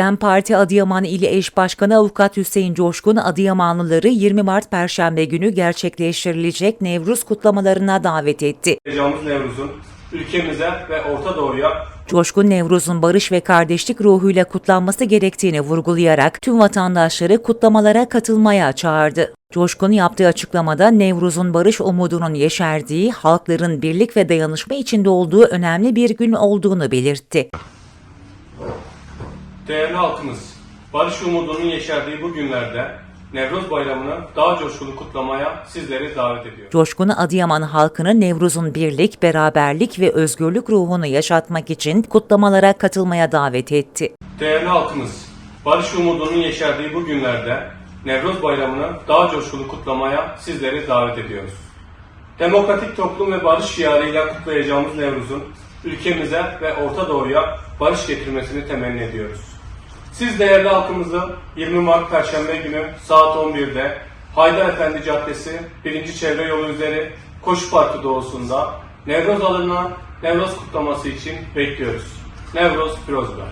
DEM Parti Adıyaman İli Eş Başkanı Avukat Hüseyin Coşkun, Adıyamanlıları 20 Mart Perşembe günü gerçekleştirilecek Nevruz kutlamalarına davet etti. Yapacağımız Nevruz'un ülkemize ve Orta Doğu'ya Coşkun Nevruz'un barış ve kardeşlik ruhuyla kutlanması gerektiğini vurgulayarak tüm vatandaşları kutlamalara katılmaya çağırdı. Coşkun yaptığı açıklamada Nevruz'un barış umudunun yeşerdiği, halkların birlik ve dayanışma içinde olduğu önemli bir gün olduğunu belirtti. Değerli halkımız barış umudunun yeşerdiği bu günlerde Nevruz Bayramı'nı daha coşkulu kutlamaya sizleri davet ediyor. Coşkun Adıyaman halkını Nevruz'un birlik, beraberlik ve özgürlük ruhunu yaşatmak için kutlamalara katılmaya davet etti. Değerli halkımız barış umudunun yeşerdiği bu günlerde Nevruz Bayramı'nı daha coşkulu kutlamaya sizleri davet ediyoruz. Demokratik toplum ve barış şiarıyla kutlayacağımız Nevruz'un ülkemize ve Orta Doğu'ya barış getirmesini temenni ediyoruz. Siz değerli halkımızı 20 Mart Perşembe günü saat 11'de Haydar Efendi Caddesi 1. Çevre Yolu üzeri Koşu Parkı doğusunda Nevroz alanına Nevroz kutlaması için bekliyoruz. Nevroz Firozlar.